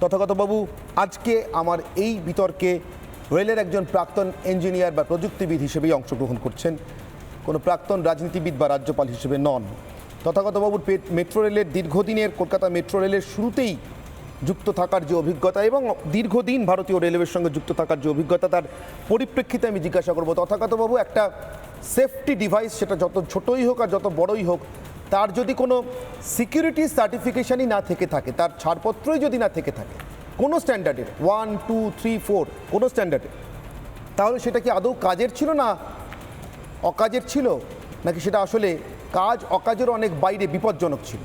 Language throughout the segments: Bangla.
তথাগতবাবু, আজকে আমার এই বিতর্কে রেলের একজন প্রাক্তন ইঞ্জিনিয়ার বা প্রযুক্তিবিদ হিসেবেই অংশগ্রহণ করছেন। কোনো প্রাক্তন রাজনীতিবিদ বা রাজ্যপাল হিসেবে নন। তথাগতবাবুর মেট্রো রেলের দীর্ঘদিনের কলকাতা মেট্রো রেলের শুরুতেই যুক্ত থাকার যে অভিজ্ঞতা এবং দীর্ঘদিন ভারতীয় রেলওয়ের সঙ্গে যুক্ত থাকার যে অভিজ্ঞতা, তার পরিপ্রেক্ষিতে আমি জিজ্ঞাসা করব, তথাগতবাবু, একটা সেফটি ডিভাইস সেটা যত ছোটই হোক আর যত বড়ই হোক তার যদি কোনো সিকিউরিটি সার্টিফিকেশনই না থেকে থাকে, তার ছাড়পত্রই যদি না থেকে থাকে, কোনো স্ট্যান্ডার্ডের ওয়ান টু থ্রি ফোর কোনো স্ট্যান্ডার্ডের তাহলে সেটা কি আদৌ কাজের ছিল না অকাজের ছিল? নাকি সেটা আসলে কাজ অকাজের অনেক বাইরে বিপজ্জনক ছিল?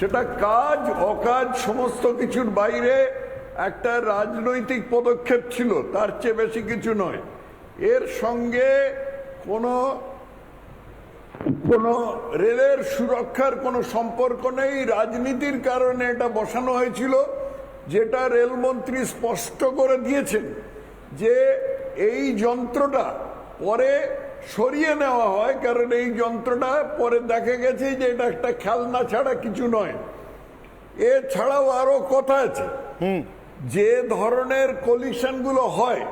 সেটা কাজ, অকাজ, সমস্ত কিছুর বাইরে একটা রাজনৈতিক পদক্ষেপ ছিল, তার চেয়ে বেশি কিছু নয়। এর সঙ্গে কোনো কোনো রেলের সুরক্ষার কোনো সম্পর্ক নেই। রাজনীতির কারণে এটা বসানো হয়েছিল, যেটা রেলমন্ত্রী স্পষ্ট করে দিয়েছেন যে এই যন্ত্রটা পরে সরিয়ে নেওয়া হয়, কারণ এই যন্ত্রটা পরে দেখা গেছে যে এটা একটা খেলনা ছাড়া কিছু নয়। এছাড়াও আরও কথা আছে। যে ধরনের কলিশনগুলো হয়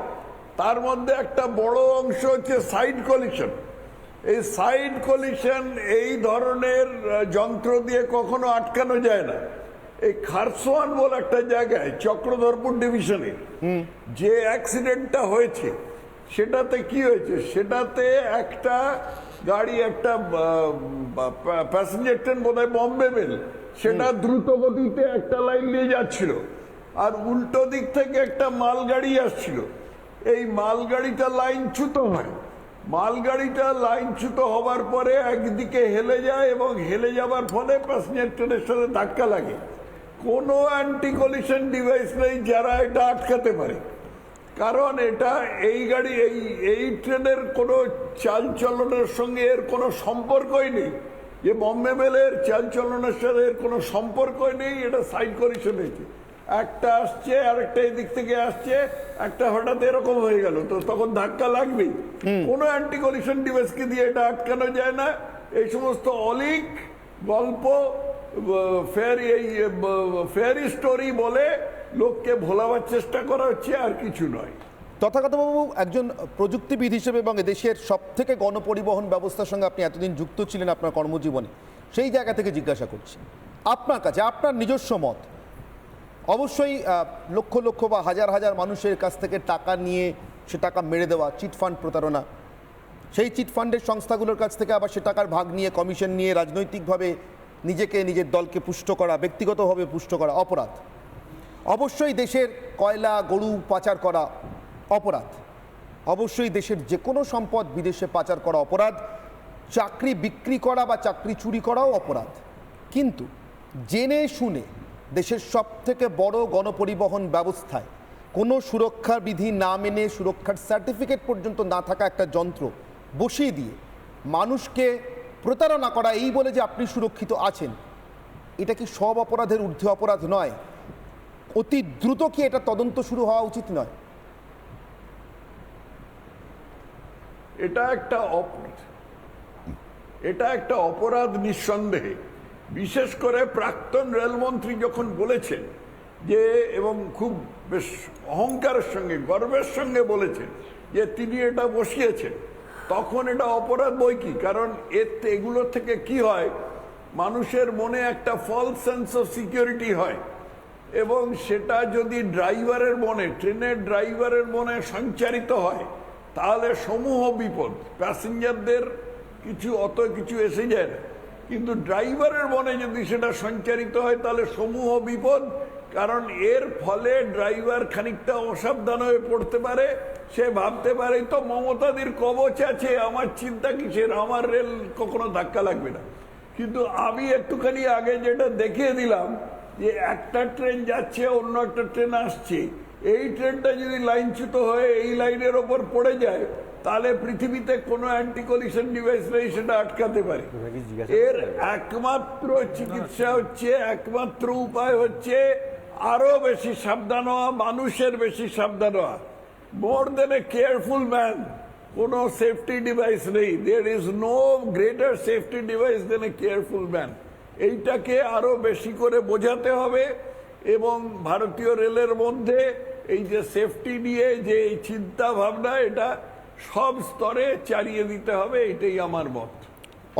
তার মধ্যে একটা বড় অংশ হচ্ছে সাইড কলিশন এই সাইড কলিশন এই ধরনের যন্ত্র দিয়ে কখনো আটকানো যায় না। এই খারসোয়ান বলে একটা জায়গায় চক্রধরপুর ডিভিশনে যে অ্যাক্সিডেন্টটা হয়েছে সেটাতে কি হয়েছে? সেটাতে একটা গাড়ি একটা প্যাসেঞ্জার ট্রেন বোধহয় বম্বে মেল সেটা দ্রুত গতিতে একটা লাইন নিয়ে যাচ্ছিল। আর উল্টো দিক থেকে একটা মালগাড়ি আসছিল। এই মালগাড়িটা লাইনচ্যুত হয়। মালগাড়িটা লাইনচ্যুত হবার পরে একদিকে হেলে যায় এবং হেলে যাবার ফলে প্যাসেঞ্জার ট্রেনের সাথে ধাক্কা লাগে। কোনো অ্যান্টি কলিশন ডিভাইস নেই যারা এটা আটকাতে পারে। কারণ এটা এই গাড়ি, এই এই ট্রেনের কোনো চাল চলনের সঙ্গে এর কোনো সম্পর্কই নেই। যে বম্বে মেলের চাল চলনের সাথে এর কোনো সম্পর্কই নেই, এটা সাইড কলিশন হয়েছে। একটা আসছে আর একটা এদিক থেকে আসছে একটা হঠাৎ এরকম হয়ে গেল। তো তখন ধাক্কা লাগবেই। কোনো অ্যান্টি কলিশন ডিভাইসকে দিয়ে এটা আটকানো যায় না। এই সমস্ত অলিক গল্প ফেয়ারি এই ফেয়ারি স্টোরি বলে লোককে ভোলাবার চেষ্টা করা হচ্ছে আর কিছু নয়। তথাগতবাবু একজন প্রযুক্তিবিদ হিসেবে এবং দেশের সব থেকে গণপরিবহন ব্যবস্থার সঙ্গে আপনি এতদিন যুক্ত ছিলেন আপনার কর্মজীবনে সেই জায়গা থেকে জিজ্ঞাসা করছি। আপনার কাছে আপনার নিজস্ব মত অবশ্যই লক্ষ লক্ষ বা হাজার হাজার মানুষের কাছ থেকে টাকা নিয়ে সে টাকা মেরে দেওয়া চিটফান্ড প্রতারণা। সেই চিটফান্ডের সংস্থাগুলোর কাছ থেকে আবার সে টাকার ভাগ নিয়ে, কমিশন নিয়ে রাজনৈতিকভাবে নিজেকে, নিজের দলকে পুষ্ট করা, ব্যক্তিগতভাবে পুষ্ট করা অপরাধ। অবশ্যই দেশের কয়লা, গরু পাচার করা অপরাধ। অবশ্যই দেশের যে কোনো সম্পদ বিদেশে পাচার করা অপরাধ। চাকরি বিক্রি করা বা চাকরি চুরি করাও অপরাধ। কিন্তু জেনে শুনে দেশের সব থেকে বড় গণপরিবহন ব্যবস্থায়। কোনো সুরক্ষার বিধি না মেনে সুরক্ষার সার্টিফিকেট পর্যন্ত না থাকা একটা যন্ত্র বসিয়ে দিয়ে মানুষকে প্রতারণা করা, এই বলে যে আপনি সুরক্ষিত আছেন, এটা কি সব অপরাধের ঊর্ধ্বে অপরাধ নয়? অতি দ্রুত কি এটা তদন্ত শুরু হওয়া উচিত নয়? এটা একটা এটা একটা অপরাধ নিঃসন্দেহে। বিশেষ করে প্রাক্তন রেলমন্ত্রী যখন বলেছেন যে, এবং খুব বেশ অহংকারের সঙ্গে, গর্বের সঙ্গে বলেছেন যে, তিনি এটা বসিয়েছেন, তখন এটা অপরাধ বই কি? কারণ এর এগুলো থেকে কি হয়? মানুষের মনে একটা ফলস সেন্স অফ সিকিউরিটি হয়। এবং সেটা যদি ড্রাইভারের মনে, ট্রেনের ড্রাইভারের মনে সঞ্চারিত হয়, তাহলে সমূহ বিপদ। প্যাসেঞ্জারদের কিছু অত কিছু এসে যায় না। কিন্তু ড্রাইভারের মনে যদি সেটা সঞ্চারিত হয়, তাহলে সমূহ বিপদ। কারণ এর ফলে ড্রাইভার খানিকটা অসাবধান হয়ে পড়তে পারে। সে ভাবতে পারে তো মমতাদির কবচ আছে, আমার চিন্তা কিসের? আমার রেল কখনো ধাক্কা লাগবে না। কিন্তু আমি একটুখানি আগে যেটা দেখিয়ে দিলাম, যে একটা ট্রেন যাচ্ছে, অন্য একটা ট্রেন আসছে। এই ট্রেনটা যদি লাইনচ্যুত হয়ে এই লাইনের ওপর পড়ে যায় তাহলে পৃথিবীতে কোনো অ্যান্টি কলিশন ডিভাইস নেই সেটা আটকাতে পারে। এর একমাত্র চিকিৎসা হচ্ছে একমাত্র উপায় হচ্ছে আরও বেশি সাবধান হওয়া মানুষের বেশি সাবধান হওয়া। More than a careful man কোনো সেফটি ডিভাইস নেই। There is no greater safety device than a careful man এইটাকে আরও বেশি করে বোঝাতে হবে এবং ভারতীয় রেলের মধ্যে এই যে সেফটি নিয়ে যে এই চিন্তা ভাবনা এটা সব স্তরে চালিয়ে দিতে হবে এটাই আমার মত।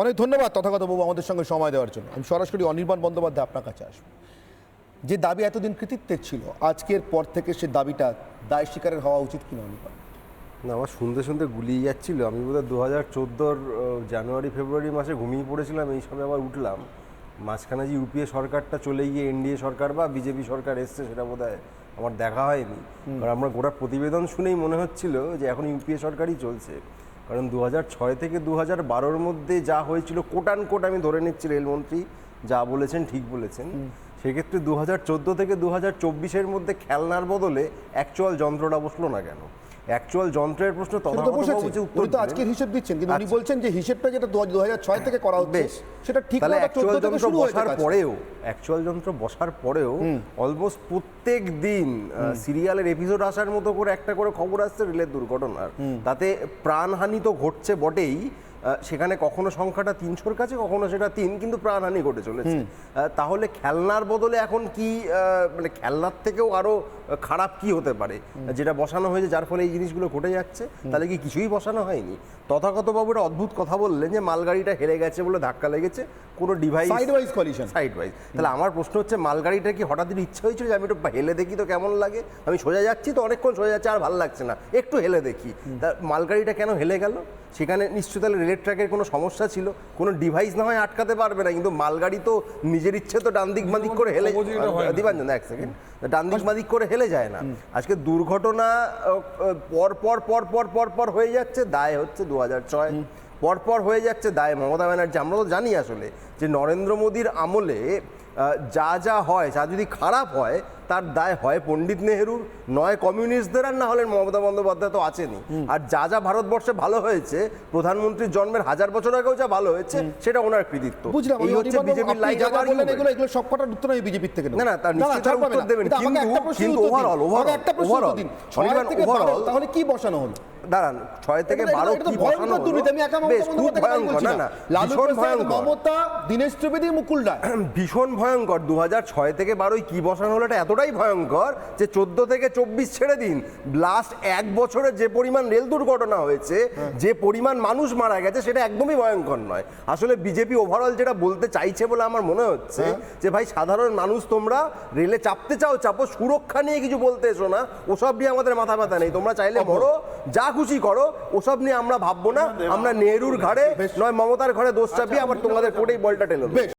অনেক ধন্যবাদ তথাগত বাবু আমাদের সঙ্গে সময় দেওয়ার জন্য। আমি সরাসরি অনির্বাণ বন্দ্যোপাধ্যায় আপনার কাছে আসব। যে দাবি এতদিন কৃতিত্বের ছিল আজকের পর থেকে সে দাবিটা দায় স্বীকারের হওয়া উচিত কিনা অনির্বাণ? না আমার শুনতে শুনতে গুলিয়ে যাচ্ছিল। আমি বোধহয় দু হাজার চোদ্দোর জানুয়ারি ফেব্রুয়ারি মাসে ঘুমিয়ে পড়েছিলাম এই সময় আবার উঠলাম। মাঝখানে যে ইউপিএ সরকারটা চলে গিয়ে এনডিএ সরকার বা বিজেপি সরকার এসছে সেটা বোধহয় আমার দেখা হয়নি। কারণ আমরা গোটা প্রতিবেদন শুনেই মনে হচ্ছিল যে এখন ইউপিএ সরকারই চলছে। কারণ দু ছয় থেকে দু হাজার বারোর মধ্যে যা হয়েছিল কোটান কোট আমি ধরে নিচ্ছি রেলমন্ত্রী যা বলেছেন ঠিক বলেছেন। সেক্ষেত্রে দু হাজার চোদ্দ থেকে দু হাজার চব্বিশের মধ্যে খেলনার বদলে অ্যাকচুয়াল যন্ত্রটা বসল না কেন? অ্যাকচুয়াল যন্ত্রের প্রশ্ন সেটা তো উত্তর আজকের হিসেব দিচ্ছেন কিন্তু উনি আচ্ছা। বলছেন যে হিসেবটা যেটা দু হাজার ছয় থেকে করা হচ্ছে সেটা ঠিক তাহলে অ্যাকচুয়াল যন্ত্র বসার পরেও অ্যাকচুয়াল যন্ত্র বসার পরেও অলমোস্ট প্রত্যেক দিন সিরিয়ালের এপিসোড আসার মতো করে একটা করে খবর আসছে রেলের দুর্ঘটনার। তাতে প্রাণহানি তো ঘটছে বটেই সেখানে কখনো সংখ্যাটা তিনশোর কাছে কখনো সেটা তিন কিন্তু প্রাণহানি ঘটে চলেছে। তাহলে খেলনার বদলে এখন কি মানে খেলনার থেকেও আরও খারাপ কি হতে পারে? যেটা বসানো হয়েছে যার ফলে এই জিনিসগুলো ঘটে যাচ্ছে তাহলে কি কিছুই বসানো হয়নি? তথাগত বাবু একটা অদ্ভুত কথা বললেন যে মালগাড়িটা হেরে গেছে বলে ধাক্কা লেগেছে কোনো device side wise collision side wise তাহলে আমার প্রশ্ন হচ্ছে মালগাড়িটা কি হঠাৎ ইচ্ছা হয়েছিল যে আমি একটু হেলে দেখি তো কেমন লাগে? আমি সোজা যাচ্ছি তো অনেকক্ষণ সোজা যাচ্ছে আর ভালো লাগছে না। একটু হেলে দেখি। তা মালগাড়িটা কেন হেলে গেল? সেখানে নিশ্চয়ই তাহলে রেলের ট্র্যাকের কোনো সমস্যা ছিল। কোনো ডিভাইস না হয় আটকাতে পারবে না কিন্তু মালগাড়ি তো নিজের ইচ্ছে তো ডান দিক বাদিক করে হেলে দিবাঞ্জন এক সেকেন্ড ডান দিক বাদিক করে হেলে যায় না। আজকে দুর্ঘটনা পর পর পর পর পর পর হয়ে যাচ্ছে দায় হচ্ছে দু হাজার ছয় পরপর হয়ে যাচ্ছে দায় মমতা ব্যানার্জি। আমরা তো জানি আসলে যে নরেন্দ্র মোদীর আমলে যা যা হয় যা যদি খারাপ হয় তার দায় হয় পণ্ডিত নেহরুর নয় কমিউনিস্টদের আর না হলে মমতা বন্দ্যোপাধ্যায় তো আছেনই। আর যা যা ভারতবর্ষে ভালো হয়েছে প্রধানমন্ত্রীর জন্মের হাজার বছর আগেও যা ভালো হয়েছে সেটা ওনার কৃতিত্ব। বুঝলাম এই হচ্ছে বিজেপির লাইন যা যা বললেন এগুলো এগুলো সব উত্তর আমি বিজেপির থেকে। না, না, তার নিশ্চয়ই তার উত্তর দেবেন। কিন্তু কিন্তু- একটা প্রশ্নের কিন্তু উত্তর দিন। overall, আমাকে overall, একটা প্রশ্ন দিন। ছয় অনির্বাণ, থেকে overall, বারো, তাহলে কি বসানো হলো? দাঁড়ান ছয় থেকে বারো কি বসানো না না। ভীষণ ভয়ঙ্কর। মমতা দীনেশ ত্রিবেদী মুকুল রায়। ভীষণ ভয়ঙ্কর দু ছয় থেকে বারোই কি বসানো হলো এটা এতটাই ভয়ঙ্কর যে চোদ্দ থেকে চব্বিশ ছেড়ে দিন। লাস্ট এক বছরে যে পরিমাণ রেল দুর্ঘটনা হয়েছে যে পরিমাণ মানুষ মারা গেছে সেটা একদমই ভয়ঙ্কর নয়। আসলে বিজেপি ওভারঅল যেটা বলতে চাইছে বলে আমার মনে হচ্ছে যে ভাই সাধারণ মানুষ তোমরা রেলে চাপতে চাও চাপো সুরক্ষা নিয়ে কিছু বলতে এসো না। ওসব নিয়ে আমাদের মাথা ব্যথা নেই। তোমরা চাইলে মরো যা খুশি করো ওসব নিয়ে আমরা ভাববো না। আমরা নেহরুর ঘাড়ে নয় মমতার ঘরে দোষ চাপিয়ে আবার তোমাদের কোটেই বলটা দেবো। বেশ।